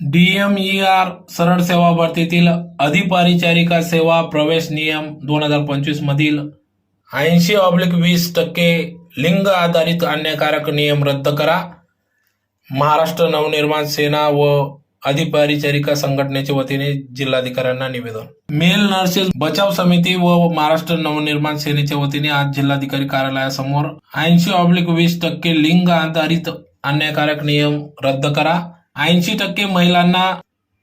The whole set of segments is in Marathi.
डीएमईआर सरळ सेवा भरतीतील अधिपरिचारिका सेवा प्रवेश नियम दोन हजार पंचवीस मधील ऐंशी ऑब्लिक वीस टक्के लिंग आधारित अन्यकारक नियम रद्द करा. महाराष्ट्र नवनिर्माण सेना व अधिपरिचारिका संघटनेच्या वतीने जिल्हाधिकाऱ्यांना निवेदन. मेल नर्सेस बचाव समिती व महाराष्ट्र नवनिर्माण सेनेच्या वतीने आज जिल्हाधिकारी कार्यालयासमोर ऐंशी ऑब्लिक वीस टक्के लिंग आधारित अन्यकारक नियम रद्द करा. ऐंशी टक्के महिलांना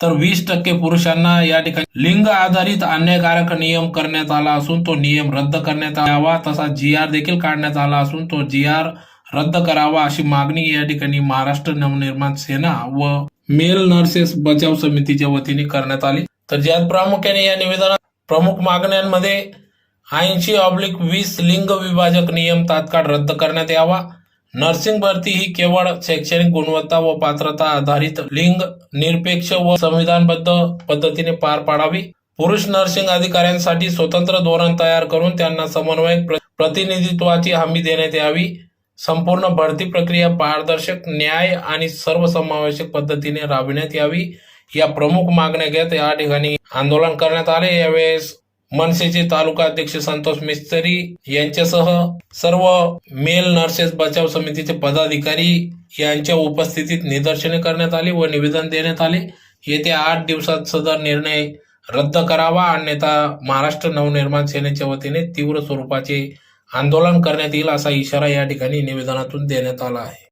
तर वीस टक्के पुरुषांना या ठिकाणी लिंग आधारित अन्यायकारक नियम करण्यात आला असून तो नियम रद्द करण्यात यावा तसा जी आर देखील काढण्यात आला असून तो जी आर रद्द करावा अशी मागणी या ठिकाणी महाराष्ट्र नवनिर्माण सेना व मेल नर्सेस बचाव समितीच्या वतीने करण्यात आली. तर ज्यात प्रामुख्याने या निवेदनात प्रमुख मागण्यांमध्ये ऐंशी ऑब्लिक वीस लिंग विभाजक नियम तात्काळ रद्द करण्यात यावा नर्सिंग भरती ही केवळ शैक्षणिक गुणवत्ता व पात्रता आधारित लिंग निरपेक्ष व संविधानबद्ध पद्धतीने पार पाडावी. पुरुष नर्सिंग अधिकाऱ्यांसाठी स्वतंत्र धोरण तयार करून त्यांना समन्वयक प्रतिनिधित्वाची हमी देण्यात यावी. संपूर्ण भरती प्रक्रिया पारदर्शक न्याय आणि सर्वसमावेशक पद्धतीने राबविण्यात यावी. या प्रमुख मागण्या घेत या ठिकाणी आंदोलन करण्यात आले. यावेळेस मनसेचे तालुका अध्यक्ष संतोष मिस्त्री यांच्यासह सर्व मेल नर्सेस बचाव समितीचे पदाधिकारी यांच्या उपस्थितीत निदर्शने करण्यात आली व निवेदन देण्यात आले. येत्या आठ दिवसात सदर निर्णय रद्द करावा अन्यथा महाराष्ट्र नवनिर्माण सेनेच्या वतीने तीव्र स्वरूपाचे आंदोलन करण्यात येईल असा इशारा या ठिकाणी निवेदनातून देण्यात आला आहे.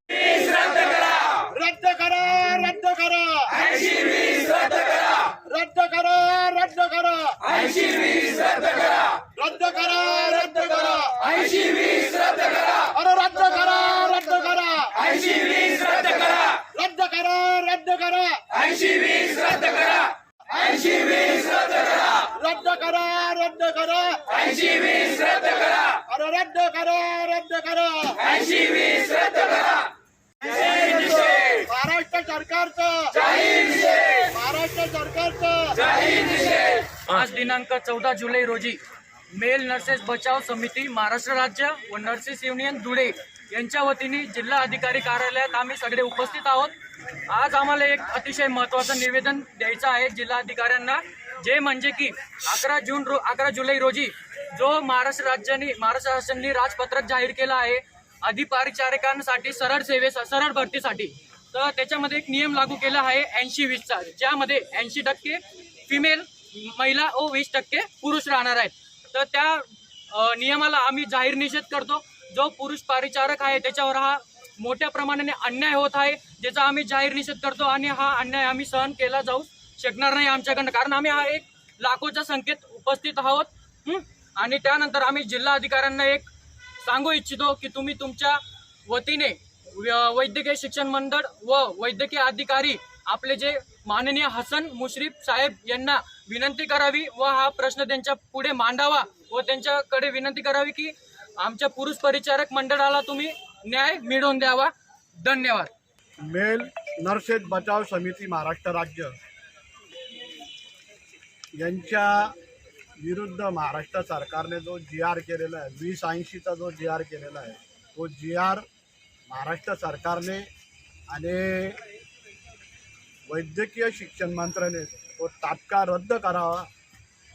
रद्द करा! रद्द करा रद्द करा रद्द करा रद्द करा रद्द करा अरे रद्द करा रद्द करा रद्द करा रद्द करा रद्द करा रद्द करा अरे रद्द करा रद्द करा महाराष्ट्र सरकारचं महाराष्ट्र सरकारचं आज दिनांक चौदा जुलै रोजी मेल नर्सेस बचाव समिती महाराष्ट्र राज्य व नर्सेस युनियन धुळे यांच्या वतीने जिल्हा अधिकारी कार्यालयात आम्ही सगळे उपस्थित आहोत. आज आम्हाला एक अतिशय महत्त्वाचं निवेदन द्यायचं आहे जिल्हाधिकाऱ्यांना जे म्हणजे की अकरा जून रो अकरा जुलै रोजी जो महाराष्ट्र राज्याने महाराष्ट्र शासनाने राजपत्रक जाहीर केलं आहे अधिपारिचारिकांसाठी सरळ सेवे सरळ भरतीसाठी. तर त्याच्यामध्ये एक नियम लागू केला आहे ऐंशी वीसचा ज्यामध्ये ऐंशी टक्के फिमेल महिला व वीस टक्के पुरुष राहणार आहेत. तर त्या नियमाला आम्ही जाहीर निषेध करतो. जो पुरुष परिचारक आहे त्याच्यावर हा मोठ्या प्रमाणाने अन्याय होत आहे ज्याचा आम्ही जाहीर निषेध करतो आणि हा अन्याय आम्ही सहन केला जाऊ शकणार नाही आमच्याकडनं. कारण आम्ही हा एक लाखोच्या संख्येत उपस्थित आहोत आणि त्यानंतर आम्ही जिल्हा अधिकाऱ्यांना एक सांगू इच्छितो की तुम्ही तुमच्या वतीने व्य- वैद्यकीय शिक्षण मंडळ व वैद्यकीय अधिकारी आपले जे माननीय हसन मुश्रीफ साहेब यांना विनंती करावी व हा प्रश्न त्यांच्या पुढे मांडावा व त्यांच्याकडे विनंती करावी की आमच्या पुरुष परिचारक मंडळाला तुम्ही न्याय मिळवून द्यावा. धन्यवाद. मेल नर्सेस बचाव समिती महाराष्ट्र राज्य यांच्या विरुद्ध महाराष्ट्र सरकारने जो जी आर केलेला आहे वीस ऐंशीचा जो जी आर केलेला आहे तो जी आर महाराष्ट्र सरकारने आणि वैद्यकीय शिक्षण मंत्र्याने तो तात्काळ रद्द करावा.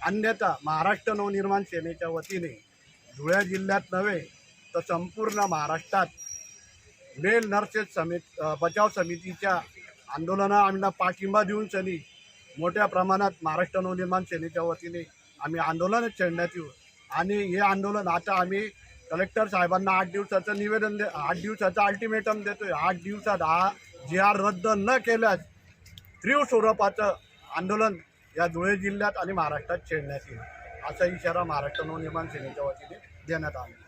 अन्यथा महाराष्ट्र नवनिर्माण सेनेच्या वतीने धुळे जिल्ह्यात नव्हे तर संपूर्ण महाराष्ट्रात मेल नर्सेस समित बचाव समितीच्या आंदोलना आम्हाला पाठिंबा देऊन सनी मोठ्या प्रमाणात महाराष्ट्र नवनिर्माण सेनेच्या वतीने आम्ही आंदोलन छेडण्यात येऊ. आणि हे आंदोलन आता आम्ही कलेक्टर साहेबांना आठ दिवसाचं निवेदन दे आठ दिवसाचं अल्टिमेटम देतोय. आठ दिवसात हा जी आर रद्द न केल्यास तीव्र स्वरूपाचं आंदोलन या धुळे जिल्ह्यात आणि महाराष्ट्रात छेडण्यात येईल असा इशारा महाराष्ट्र नवनिर्माण सेनेच्या वतीने देण्यात आला.